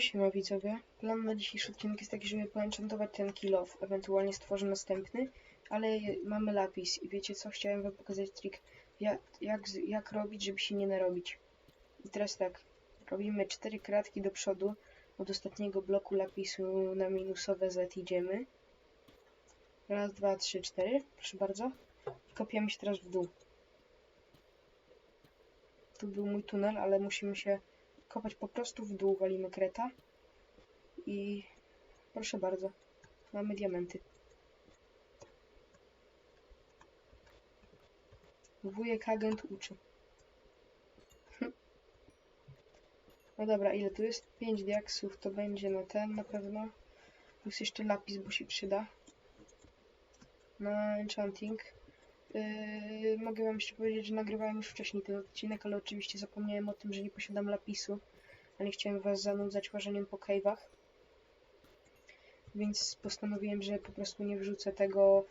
Siema widzowie. Plan na dzisiejszy odcinek jest taki, żeby poenchantować ten kill off, ewentualnie stworzę następny, ale mamy lapis i wiecie co, chciałem wam pokazać trik, jak, jak, jak robić, żeby się nie narobić. I teraz tak, robimy cztery kratki do przodu, od ostatniego bloku lapisu na minusowe Z idziemy. Raz, dwa, trzy, cztery, proszę bardzo. I kopiemy się teraz w dół. Tu był mój tunel, ale musimy się kopać po prostu w dół, walimy kreta. I proszę bardzo, mamy diamenty. Wujek agent uczy. No dobra, ile tu jest? 5 diaksów to będzie na ten na pewno. Plus jeszcze lapis, bo się przyda. Na enchanting. Yy, mogę wam jeszcze powiedzieć, że nagrywałem już wcześniej ten odcinek, ale oczywiście zapomniałem o tym, że nie posiadam lapisu. A nie chciałem was zanudzać łażeniem po cave'ach. Więc postanowiłem, że po prostu nie wrzucę tego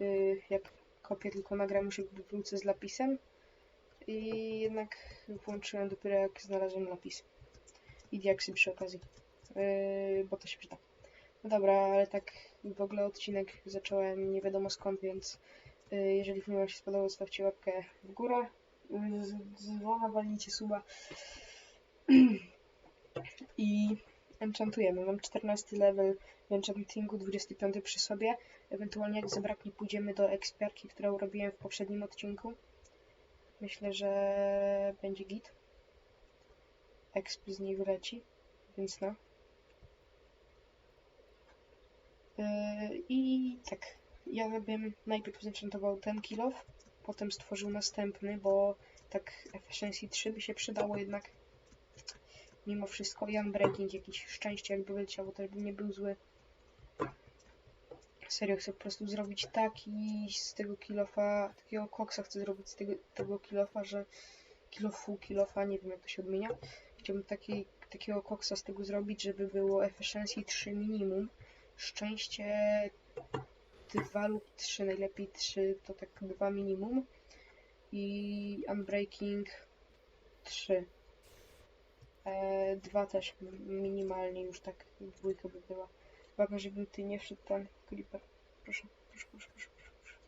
yy, jak kopię, tylko nagram już jak wrócę z lapisem. I jednak włączyłem dopiero jak znalazłem lapis. I diaksy przy okazji. Yy, bo to się przyda. No dobra, ale tak w ogóle odcinek zacząłem nie wiadomo skąd, więc jeżeli film wam się spodobał, zostawcie łapkę w górę. Dzwona, walnijcie suba. I enchantujemy. Mam 14 level w enchantingu, 25 przy sobie. Ewentualnie jak zabraknie, pójdziemy do ekspiarki, którą robiłem w poprzednim odcinku. Myślę, że będzie git. Exp z niej wyleci, więc no. Yy, I tak, ja bym najpierw zenchantował ten kill off, potem stworzył następny, bo tak efficiency 3 by się przydało jednak mimo wszystko. Jan Breaking, jakieś szczęście jakby leciało, to by nie był zły. Serio, chcę po prostu zrobić taki z tego kilofa, takiego koksa chcę zrobić z tego, tego kilofa, że kilofu, kilofa, nie wiem jak to się odmienia. Chciałbym taki, takiego koksa z tego zrobić, żeby było efficiency 3 minimum, szczęście 2 lub 3, najlepiej 3 to tak 2 minimum i unbreaking 3. E, dwa też minimalnie już tak dwójka by była. Uwaga, żebym ty nie wszedł ten creeper. Proszę, proszę, proszę, proszę, proszę.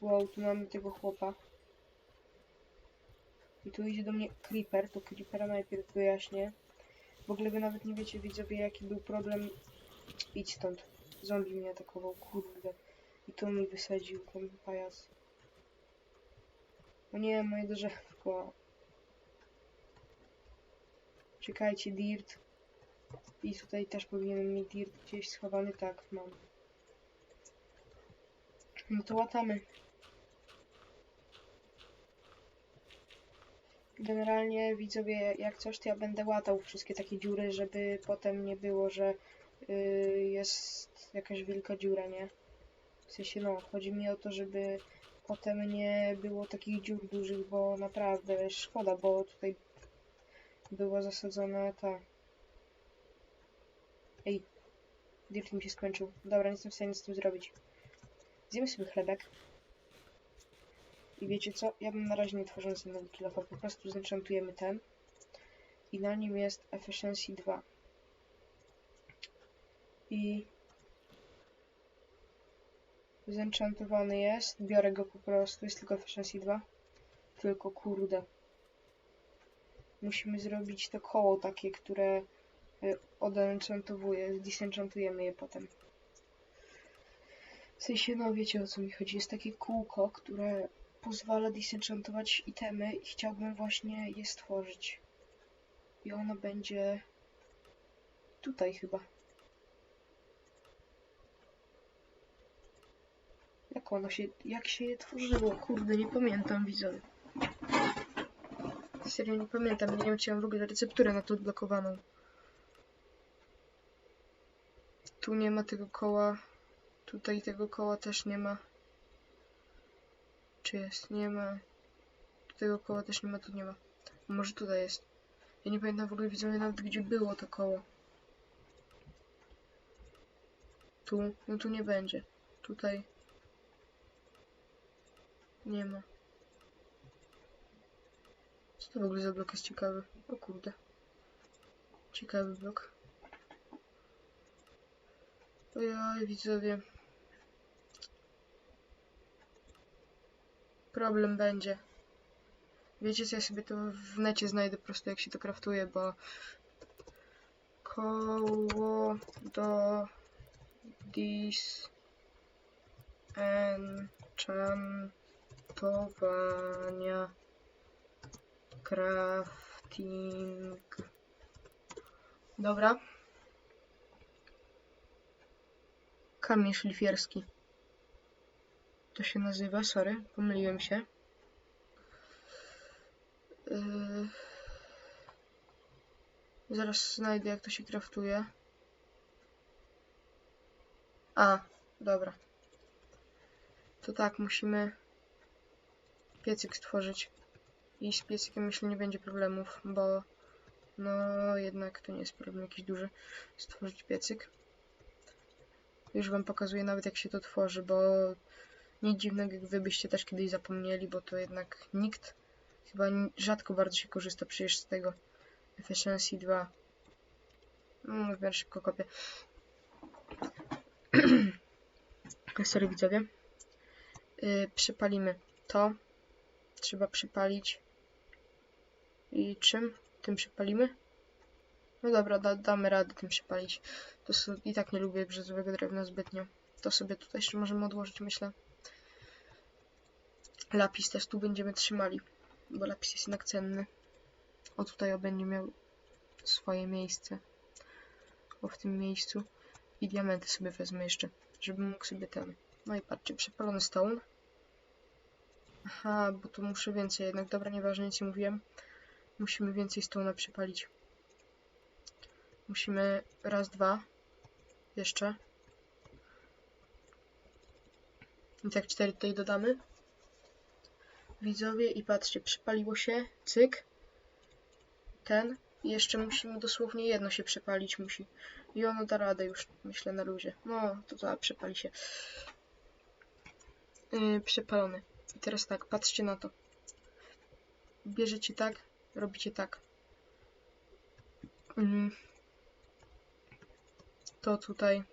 Wow, tu mamy tego chłopa. I tu idzie do mnie creeper, to creepera najpierw wyjaśnię. W ogóle wy nawet nie wiecie widzowie jaki był problem. Idź stąd. Zombie mnie atakował, kurde. I tu mi wysadził ten pajac. O nie, moje drzewko. Czekajcie, dirt. I tutaj też powinienem mieć dirt gdzieś schowany. Tak, mam. No to łatamy. Generalnie widzowie, jak coś, to ja będę łatał wszystkie takie dziury, żeby potem nie było, że jest jakaś wielka dziura, nie? W sensie, no, chodzi mi o to, żeby potem nie było takich dziur dużych, bo naprawdę szkoda, bo tutaj była zasadzona ta... Ej, dirt mi się skończył. Dobra, nie jestem w stanie z tym zrobić. Zjemy sobie chlebek. I wiecie co? Ja bym na razie nie tworzył następnego kilofa, po prostu zenchantujemy ten. I na nim jest efficiency 2. I zenchantowany jest. Biorę go po prostu, jest tylko efficiency 2. Tylko kurde. Musimy zrobić to koło takie, które y, odenchantowuje. Disenchantujemy je potem. W sensie, no wiecie o co mi chodzi. Jest takie kółko, które pozwala disenchantować itemy i chciałbym właśnie je stworzyć. I ono będzie tutaj chyba. Jak ono się, jak się je tworzyło? Kurde, nie pamiętam widzowie. Serio nie pamiętam, nie wiem czy mam w ogóle recepturę na to odblokowaną. Tu nie ma tego koła. Tutaj tego koła też nie ma. Czy jest? Nie ma. Tego koła też nie ma, tu nie ma. Może tutaj jest. Ja nie pamiętam w ogóle widzowie nawet gdzie było to koło. Tu, no tu nie będzie. Tutaj. Nie ma. Co To w ogóle za blok jest ciekawy. O kurde. Ciekawy blok. Ojoj, widzowie. Problem będzie. Wiecie co, ja sobie to w necie znajdę po prostu jak się to kraftuje, bo koło do dis enchantowania crafting. Dobra. Kamień szlifierski. To się nazywa, sorry, pomyliłem się. Yy, Zaraz znajdę jak to się kraftuje. A, dobra. To tak, musimy piecyk stworzyć. I z piecykiem myślę nie będzie problemów, bo no jednak to nie jest problem jakiś duży stworzyć piecyk. Już wam pokazuję nawet jak się to tworzy, bo nic dziwnego jak wy byście też kiedyś zapomnieli, bo to jednak nikt chyba rzadko bardzo się korzysta przecież z tego Efficiency 2. No, w miarę szybko kopię. Sorry widzowie. Yy, przypalimy to. Trzeba przypalić. I czym? Tym przypalimy? No dobra, da, damy radę tym przypalić. To i tak nie lubię brzozowego drewna zbytnio. To sobie tutaj jeszcze możemy odłożyć, myślę. Lapis też tu będziemy trzymali, bo lapis jest jednak cenny. O tutaj o będzie miał swoje miejsce. O w tym miejscu. I diamenty sobie wezmę jeszcze, żebym mógł sobie ten. No i patrzcie, przepalony stone. Aha, bo tu muszę więcej jednak. Dobra, nieważne, nic nie mówiłem. Musimy więcej stone'a przepalić. Musimy raz, dwa. Jeszcze. I tak cztery tutaj dodamy. Widzowie i patrzcie, przypaliło się. Cyk ten i jeszcze musimy dosłownie jedno się przepalić musi. I ono da radę już, myślę, na luzie. No, to to przepali się. Yy, przepalony. I teraz tak, patrzcie na to. Bierzecie tak, robicie tak. Yy. To tutaj.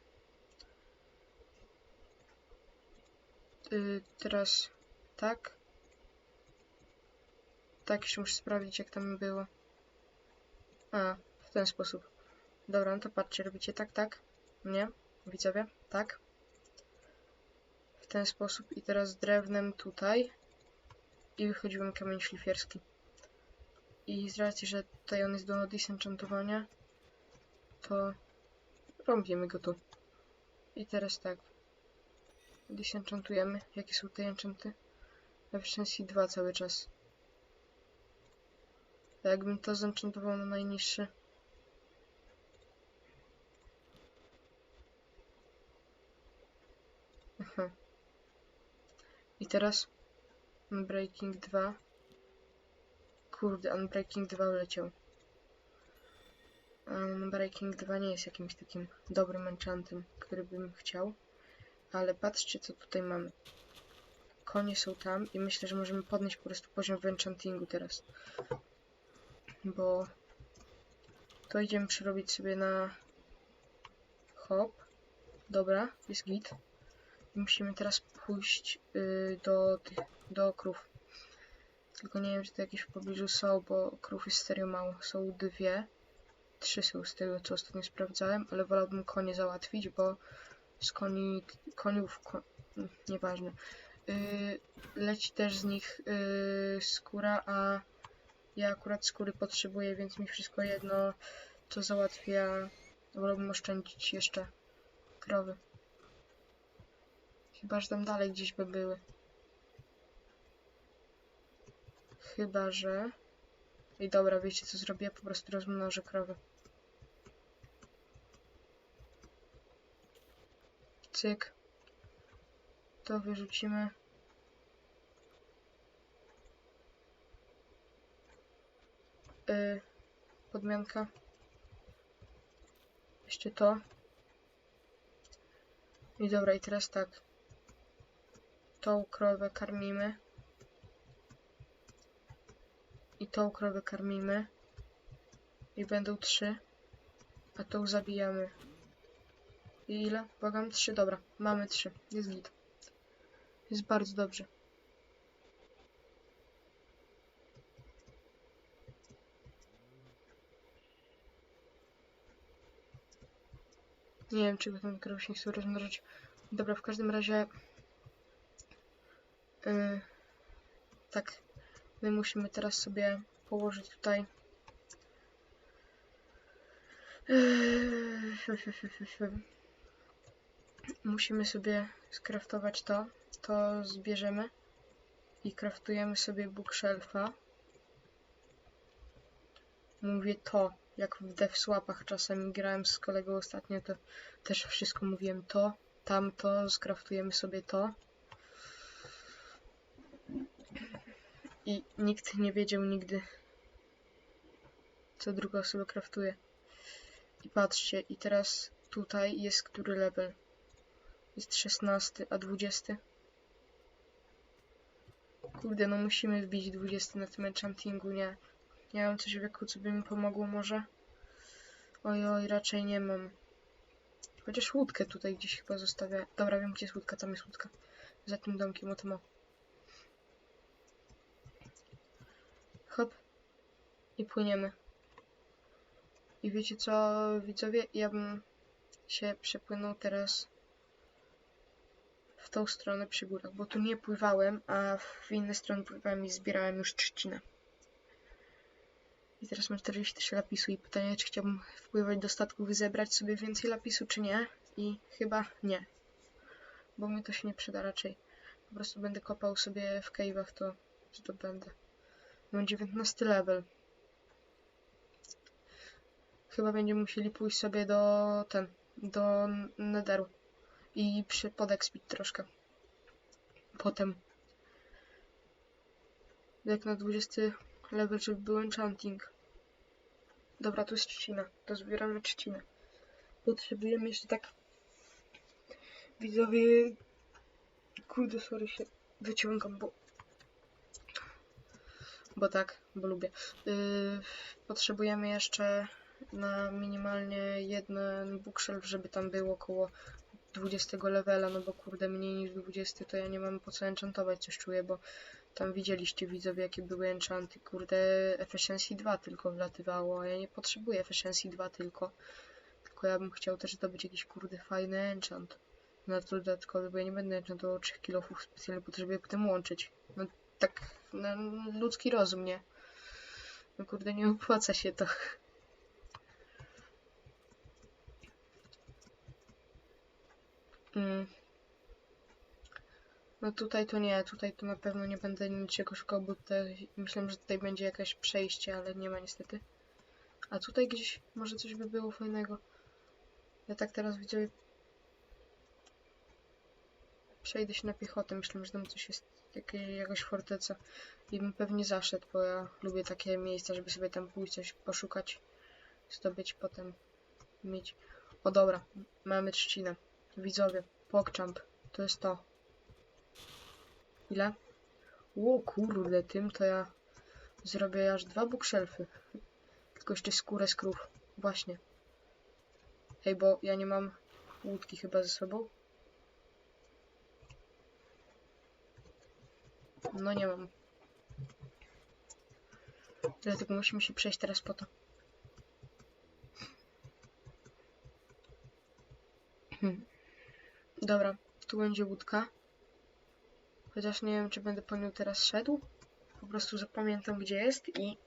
Yy, teraz tak. Tak, jeszcze muszę sprawdzić, jak tam było. A, w ten sposób. Dobra, no to patrzcie, robicie tak, tak. Nie? Widzowie? Tak. Ten sposób i teraz drewnem tutaj. I wychodzi wam kamień szlifierski. I z racji, że tutaj on jest do disenchantowania, to robimy go tu. I teraz tak. Disenchantujemy. Jakie są te enchanty? Efficiency 2 cały czas. A Jakbym to zenchantował na najniższy. Aha. I teraz Unbreaking 2. Kurde, Unbreaking 2 leciał. Unbreaking 2 nie jest jakimś takim dobrym enchantem, który bym chciał. Ale patrzcie, co tutaj mamy. Konie są tam i myślę, że możemy podnieść po prostu poziom w enchantingu teraz bo to idziemy przerobić sobie na hop. Dobra, jest git. Musimy teraz pójść yy, do tych, do krów. Tylko nie wiem, czy to jakieś w pobliżu są, bo krów jest serio mało. Są dwie. Trzy są z tego, co ostatnio sprawdzałem, ale wolałbym konie załatwić, bo z koni, koniów, ko, nieważne. Yy, leci też z nich yy, skóra, a ja akurat skóry potrzebuję, więc mi wszystko jedno, co załatwia. Wolałbym oszczędzić jeszcze krowy. Chyba, że tam dalej gdzieś by były. Chyba, że... I dobra, wiecie co zrobię? Po prostu rozmnożę krowy. Cyk. To wyrzucimy. y, podmianka. Jeszcze to. I dobra, i teraz tak. Tą krowę karmimy. I tą krowę karmimy. I będą trzy. A tą zabijamy. I ile? Błagam, trzy. Dobra, mamy trzy. Jest git. Jest bardzo dobrze. Nie wiem, czego ten krowy się chce rozmnożyć. Dobra, w każdym razie... Yy, tak, my musimy teraz sobie położyć tutaj... Yy, musimy sobie skraftować to. To zbierzemy. I kraftujemy sobie bookshelfa. Mówię to, jak w DevSwapach czasami grałem z kolegą ostatnio, to też wszystko mówiłem to, tamto, skraftujemy sobie to. I nikt nie wiedział nigdy, co druga osoba kraftuje. I patrzcie, i teraz tutaj jest który level? Jest 16, a 20? Kurde, no musimy wbić 20 na tym enchantingu, nie? Nie mam coś w wieku, co by mi pomogło może? Oj, oj, raczej nie mam. Chociaż łódkę tutaj gdzieś chyba zostawię. Dobra, wiem gdzie jest łódka, tam jest łódka. Za tym domkiem, o tym o. Hop. I płyniemy. I wiecie co, widzowie? Ja bym się przepłynął teraz w tą stronę przy górach, bo tu nie pływałem, a w inne strony pływałem i zbierałem już trzcinę. I teraz mam 43 lapisu i pytanie, czy chciałbym wpływać do statków i zebrać sobie więcej lapisu, czy nie? I chyba nie. Bo mi to się nie przyda raczej. Po prostu będę kopał sobie w cave'ach, to zdobędę. Mam 19 level. Chyba będziemy musieli pójść sobie do ten, do netheru. I przy podexpit troszkę. Potem. Jak na 20 level, żeby był enchanting. Dobra, tu jest trzcina. To zbieramy trzcinę. Potrzebujemy jeszcze tak... Widzowie... Kurde, sorry, się wyciągam, bo... Bo tak, bo lubię. Yy, potrzebujemy jeszcze na minimalnie jeden bookshelf, żeby tam było około 20 levela, no bo kurde, mniej niż 20 to ja nie mam po co enchantować, coś czuję, bo tam widzieliście widzowie, jakie były enchanty. Kurde, Efficiency 2 tylko wlatywało, a ja nie potrzebuję Efficiency 2 tylko. Tylko ja bym chciał też zdobyć jakiś kurde fajny enchant. Na to dodatkowy, bo ja nie będę enchantował 3 kilofów specjalnie, potrzebuję potem łączyć. No tak, no, ludzki rozum, nie? No kurde, nie opłaca się to. Mm. No tutaj to nie, tutaj to na pewno nie będę niczego szukał, bo tutaj myślę, że tutaj będzie jakieś przejście, ale nie ma niestety. A tutaj gdzieś może coś by było fajnego. Ja tak teraz widzę. Przejdę się na piechotę, myślę, że tam coś jest, jakie, jakaś forteca. I bym pewnie zaszedł, bo ja lubię takie miejsca, żeby sobie tam pójść, coś poszukać, zdobyć, potem mieć. O dobra, mamy trzcinę. Widzowie, PogChamp, to jest to. Ile? O kurde, tym to ja zrobię aż dwa bookshelfy. Tylko jeszcze skórę z krów. Właśnie. Hej, bo ja nie mam łódki chyba ze sobą. No nie mam. Dlatego musimy się przejść teraz po to. Hmm. Dobra, tu będzie łódka. Chociaż nie wiem, czy będę po nią teraz szedł. Po prostu zapamiętam, gdzie jest i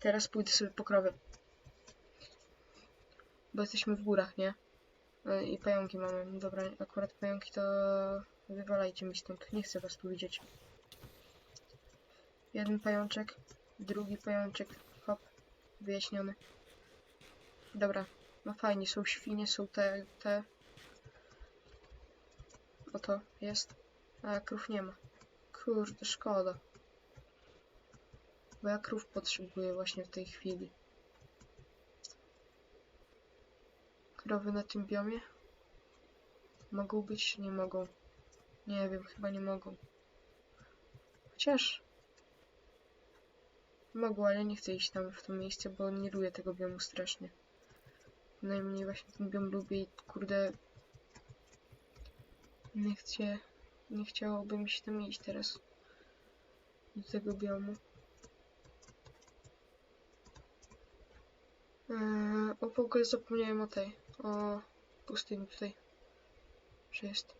teraz pójdę sobie po krowy. Bo jesteśmy w górach, nie? E, I pająki mamy. Dobra, akurat pająki to wywalajcie mi stąd. Nie chcę was tu widzieć. Jeden pajączek, drugi pajączek. Hop, wyjaśniony. Dobra, no fajnie, są świnie, są te, te. Oto jest. A krów nie ma. Kurde, szkoda. Bo ja krów potrzebuję właśnie w tej chwili. Krowy na tym biomie? Mogą być, nie mogą. Nie wiem, chyba nie mogą. Chociaż... Mogło, ale nie chcę iść tam w to miejsce, bo nie lubię tego biomu strasznie. Najmniej właśnie ten biom lubię i kurde... Nie chcę... Nie chciałoby mi się tam iść teraz. Do tego biomu. Eee, o, w ogóle zapomniałem o tej. O pustyni tutaj. Że jest.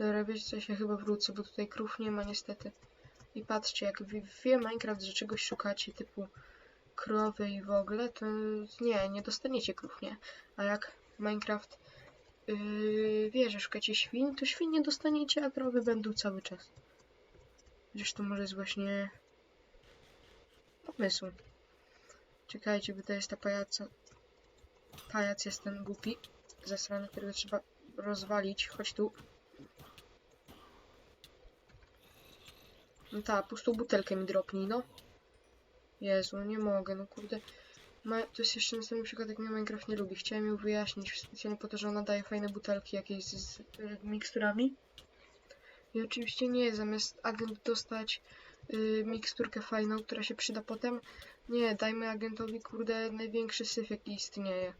Dobra, wiecie co, ja chyba wrócę, bo tutaj krów nie ma niestety. I patrzcie, jak wie- Minecraft, że czegoś szukacie, typu krowy i w ogóle, to nie, nie dostaniecie krów, nie. A jak Minecraft yy, wie, że szukacie świn, to świn nie dostaniecie, a krowy będą cały czas. Chociaż to może jest właśnie pomysł. Czekajcie, bo to jest ta pajaca. Pajac jest ten głupi, zasrany, którego trzeba rozwalić. Chodź tu. No ta, pustą butelkę mi dropnij, no. Jezu, nie mogę, no kurde. Ma, to jest jeszcze następny przykład, jak mnie Minecraft nie lubi. Chciałem ją wyjaśnić specjalnie po to, że ona daje fajne butelki jakieś z, z, z miksturami. I oczywiście nie, zamiast agent dostać y, miksturkę fajną, która się przyda potem, nie, dajmy agentowi, kurde, największy syf, jaki istnieje.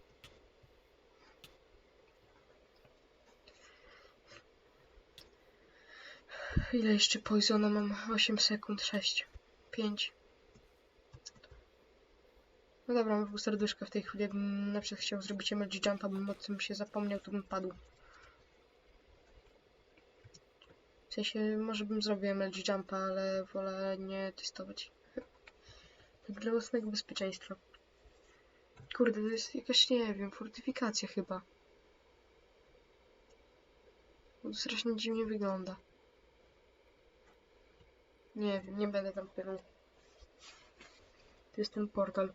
Ile jeszcze poisona mam? 8 sekund, 6, 5. No dobra, mam pół serduszka w tej chwili. Jakbym na przykład chciał zrobić MLG Jumpa, bym o tym się zapomniał, to bym padł. W sensie, może bym zrobił MLG Jumpa, ale wolę nie testować. Tak dla własnego bezpieczeństwa. Kurde, to jest jakaś, nie wiem, fortyfikacja chyba. To strasznie dziwnie wygląda. Nie nie będę tam pewny. To jest ten portal.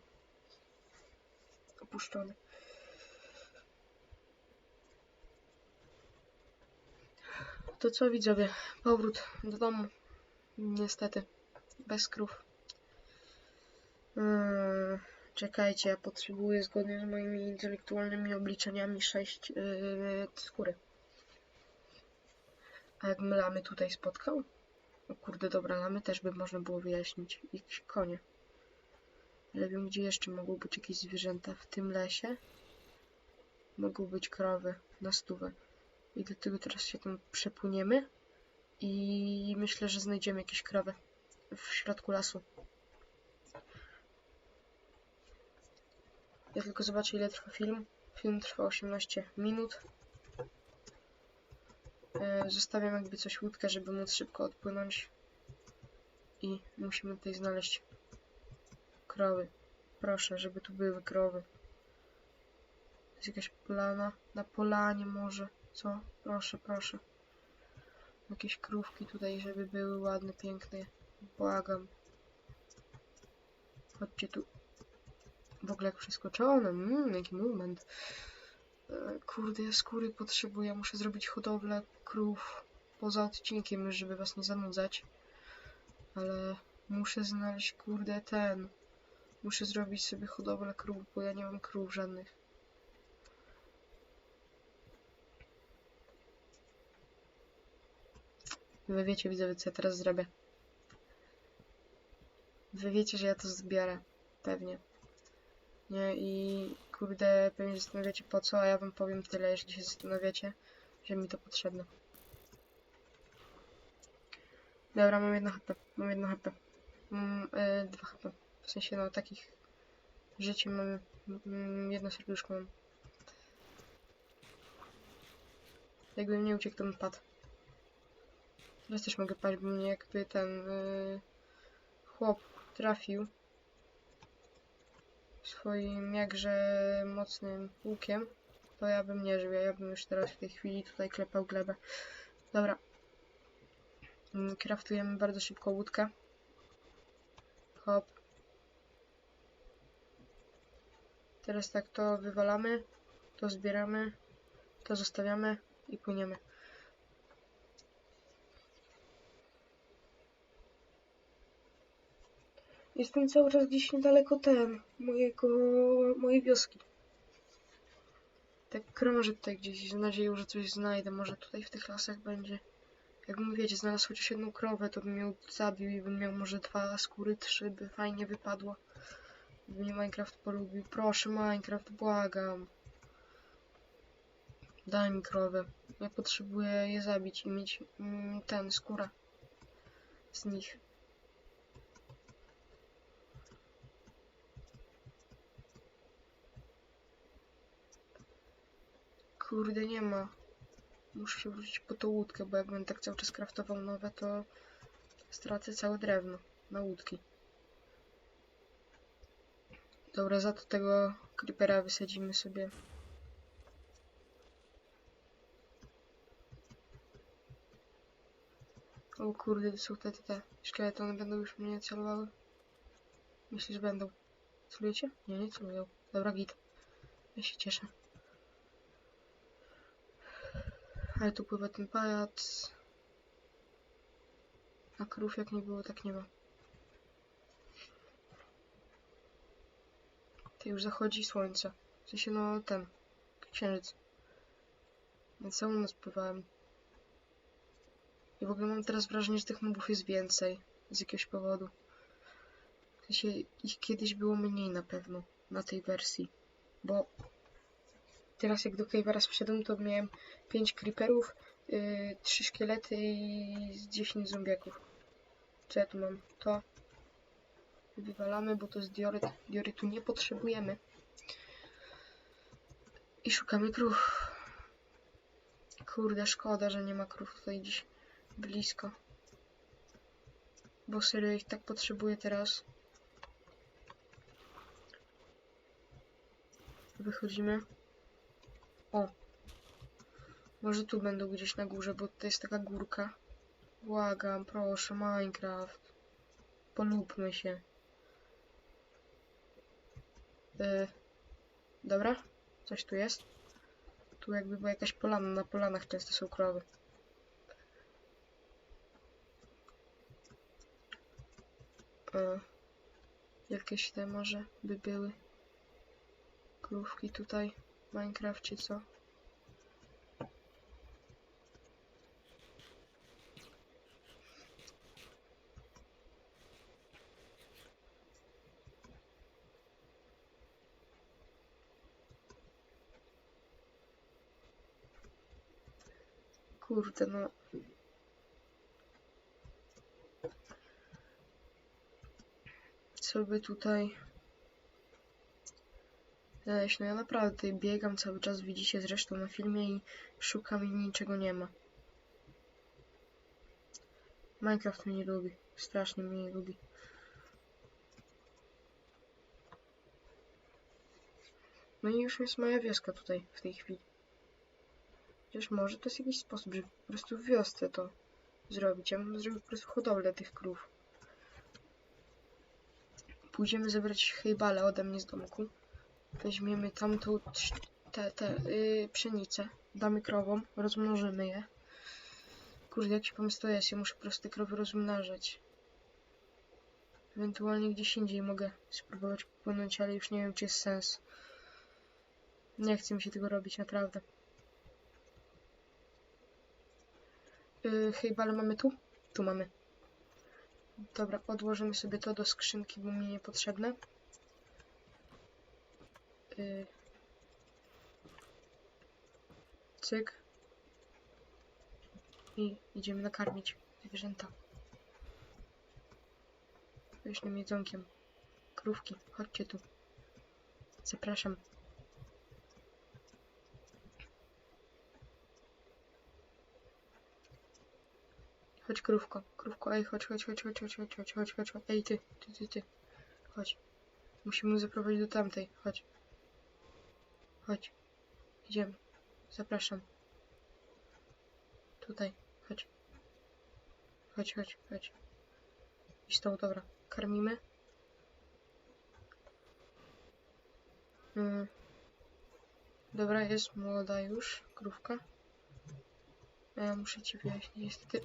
Opuszczony. To co widzowie? Powrót do domu. Niestety. Bez krów. Hmm, czekajcie, ja potrzebuję zgodnie z moimi intelektualnymi obliczeniami 6 yy, skóry. A jak my lamy tutaj spotkał? O kurde, dobra, lamy też by można było wyjaśnić. I konie. Ale wiem, gdzie jeszcze mogą być jakieś zwierzęta. W tym lesie mogą być krowy na stówę. I dlatego teraz się tam przepłyniemy. I myślę, że znajdziemy jakieś krowy w środku lasu. Ja tylko zobaczę, ile trwa film. Film trwa 18 minut. E, Zostawiam jakby coś łódkę, żeby móc szybko odpłynąć. I musimy tutaj znaleźć krowy. Proszę, żeby tu były krowy. Jest jakaś polana? Na polanie może? Co? Proszę, proszę. Jakieś krówki tutaj, żeby były ładne, piękne. Błagam. Chodźcie tu. W ogóle jak przeskoczone. Mmm, jaki moment. Kurde, ja skóry potrzebuję. Muszę zrobić hodowlę krów poza odcinkiem, żeby was nie zanudzać. Ale muszę znaleźć, kurde, ten. Muszę zrobić sobie hodowlę krów, bo ja nie mam krów żadnych. Wy wiecie, widzowie, co ja teraz zrobię. Wy wiecie, że ja to zbiorę. Pewnie. Nie, i kurde, pewnie zastanawiacie po co, a ja wam powiem tyle, jeśli się zastanawiacie, że mi to potrzebne. Dobra, mam jedno HP, mam jedno HP. Mam e, dwa HP. W sensie, no, takich życie mam, mm, jedno serduszko mam. Jakbym nie uciekł, to bym padł. Teraz też mogę paść, bo mnie jakby ten y, chłop trafił swoim jakże mocnym łukiem, to ja bym nie żył, ja bym już teraz w tej chwili tutaj klepał glebę. Dobra. Mm, Kraftujemy bardzo szybko łódkę. Hop. Teraz tak to wywalamy, to zbieramy, to zostawiamy i płyniemy. Jestem cały czas gdzieś niedaleko ten, mojego, mojej wioski. Tak krążę tutaj gdzieś z nadzieją, że coś znajdę. Może tutaj w tych lasach będzie. Jakbym, wiecie, znalazł chociaż jedną krowę, to bym ją zabił i bym miał może dwa skóry, trzy, by fajnie wypadło. By mnie Minecraft polubił. Proszę, Minecraft, błagam. Daj mi krowę. Ja potrzebuję je zabić i mieć mm, ten, skórę z nich. Kurde, nie ma. Muszę się wrócić po tą łódkę, bo jak będę tak cały czas kraftował nowe, to stracę całe drewno na łódki. Dobra, za to tego creepera wysadzimy sobie. O kurde, to są te, te, te szkielety, będą już mnie celowały? Myślisz, będą? Celujecie? Nie, nie celują. Dobra, git. Ja się cieszę. Ale tu pływa ten pajac. A krów jak nie było, tak nie ma. To już zachodzi słońce. W sensie, no ten. Księżyc. Więc całą noc pływałem. I w ogóle mam teraz wrażenie, że tych mobów jest więcej. Z jakiegoś powodu. W sensie, ich kiedyś było mniej na pewno. Na tej wersji. Bo teraz jak do Cavera wszedłem, to miałem 5 creeperów, yy, 3 szkielety i z 10 zombiaków. Co ja tu mam? To wywalamy, bo to jest dioryt. Diorytu nie potrzebujemy. I szukamy krów. Kurde, szkoda, że nie ma krów tutaj gdzieś blisko. Bo serio ich tak potrzebuję teraz. Wychodzimy. O. Może tu będą gdzieś na górze, bo to jest taka górka. Błagam, proszę, Minecraft. Polubmy się. Yy, dobra, coś tu jest. Tu jakby była jakaś polana, na polanach często są krowy. Yy, jakieś te może by były krówki tutaj w Minecrafcie, co? Kurde, no. Co by tutaj znaleźć? No ja naprawdę biegam cały czas, widzicie zresztą na filmie i szukam i niczego nie ma. Minecraft mnie nie lubi. Strasznie mnie nie lubi. No i już jest moja wioska tutaj w tej chwili. Chociaż może to jest jakiś sposób, żeby po prostu w wiosce to zrobić. Ja bym zrobił po prostu hodowlę tych krów. Pójdziemy zebrać hejbale ode mnie z domku. Weźmiemy tamtą te, te yy, pszenicę. Damy krowom, rozmnożymy je. Kurde, jaki pomysł to jest? Ja muszę po prostu te krowy rozmnażać. Ewentualnie gdzieś indziej mogę spróbować popłynąć, ale już nie wiem, czy jest sens. Nie chcę mi się tego robić, naprawdę. Yy, hejbale mamy tu? Tu mamy. Dobra, odłożymy sobie to do skrzynki, bo mi niepotrzebne. Yy. Cyk. I idziemy nakarmić zwierzęta. Pysznym jedzonkiem. Krówki, chodźcie tu. Zapraszam. Chodź krówko, krówko, ej, chodź, chodź, chodź, chodź, chodź, chodź, chodź, chodź, chodź, chodź, ej, ty, ty, ty, ty, chodź. Musimy zaprowadzić do tamtej, chodź. Chodź, idziemy, zapraszam. Tutaj, chodź. Chodź, chodź, chodź. Idź tą, dobra, karmimy. Mm. Dobra, jest młoda już, krówka. Ja muszę ci wyjaśnić, niestety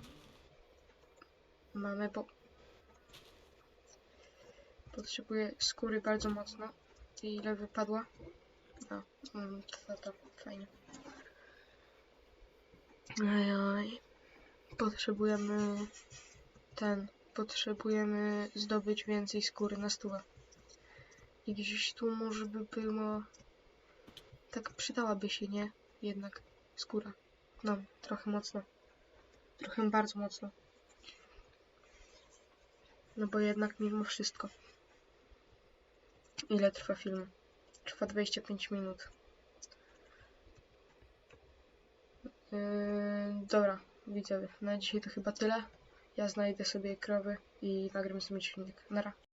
Mamy po... Potrzebuję skóry bardzo mocno. I ile wypadła? No, mm, to, to, fajnie. Ajaj. Potrzebujemy ten. Potrzebujemy zdobyć więcej skóry na stówę. I gdzieś tu może by było... Tak przydałaby się, nie? Jednak skóra. No, trochę mocno. Trochę bardzo mocno. No bo jednak mimo wszystko. Ile trwa film? Trwa 25 minut. Yy, dobra, widzowie, na dzisiaj to chyba tyle. Ja znajdę sobie krowy i nagram z. Nara.